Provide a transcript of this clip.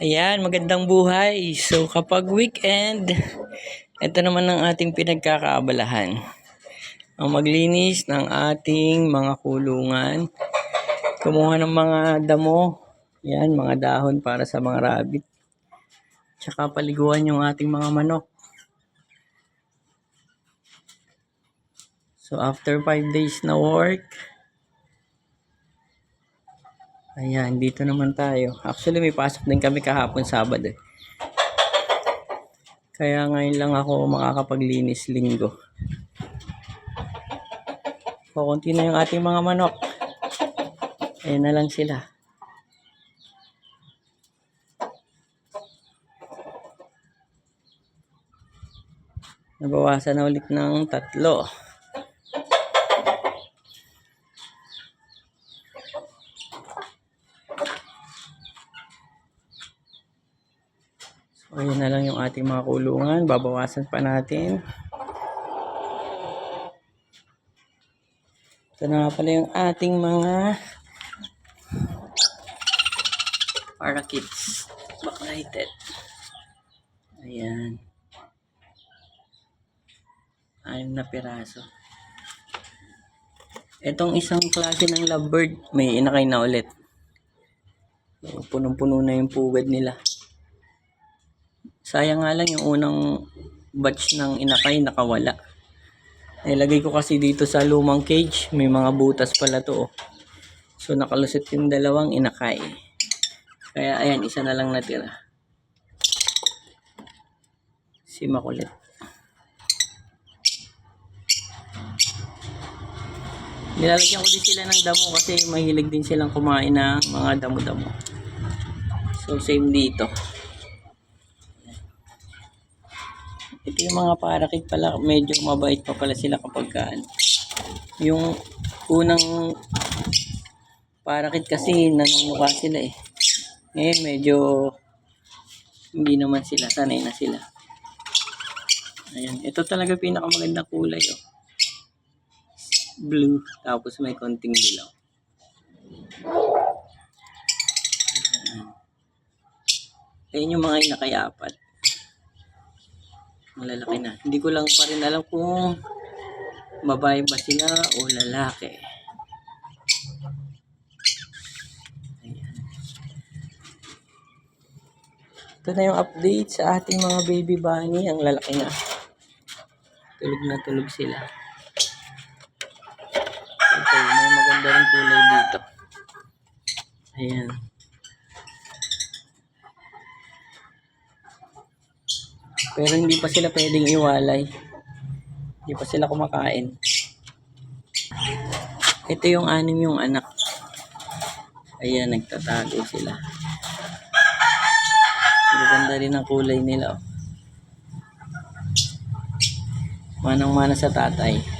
Ayan, magandang buhay. So kapag weekend, ito naman ang ating pinagkakaabalahan. Ang maglinis ng ating mga kulungan. Kumuha ng mga damo. Yan, mga dahon para sa mga rabbit. Tsaka paliguan yung ating mga manok. So after 5 days na work, Ayan, dito naman tayo. Actually, may pasok din kami kahapon Sabado. eh. Kaya ngayon lang ako makakapaglinis linggo. Kukunti na yung ating mga manok. Ayan na lang sila. Nabawasan na ulit ng tatlo. So, ayan na lang yung ating mga kulungan. Babawasan pa natin. Ito na pala yung ating mga parakeets. Backlighted. Ayan. Anim na piraso. Itong isang klase ng lovebird, may inakay na ulit. Punong-puno na yung pugad nila. Sayang nga lang yung unang batch ng inakay nakawala. Nilagay ko kasi dito sa lumang cage, may mga butas pala to. oh. So nakalusot yung dalawang inakay. Kaya ayan, isa na lang natira. Si Makulit. Nilalagyan ko din sila ng damo kasi mahilig din silang kumain ng mga damo-damo. So same dito. Ito yung mga parakit pala, medyo mabait pa pala sila kapag kaan. Yung unang parakit kasi nanunguka sila eh. Ngayon medyo hindi naman sila, sanay na sila. Ayan, ito talaga pinakamagandang kulay oh. Blue, tapos may konting dilaw. Ayan yung mga inakayapat. Malalaki na. Hindi ko lang pa rin alam kung babae ba sila o lalaki. Ayan. Ito na yung update sa ating mga baby bunny. Ang lalaki na. Tulog na tulog sila. Ito, may maganda rin kulay dito. Ayan. Pero hindi pa sila pwedeng iwalay. Hindi pa sila kumakain. Ito yung anim yung anak. Ayan, nagtatago sila. Maganda rin ang kulay nila. oh. Manang-mana sa tatay.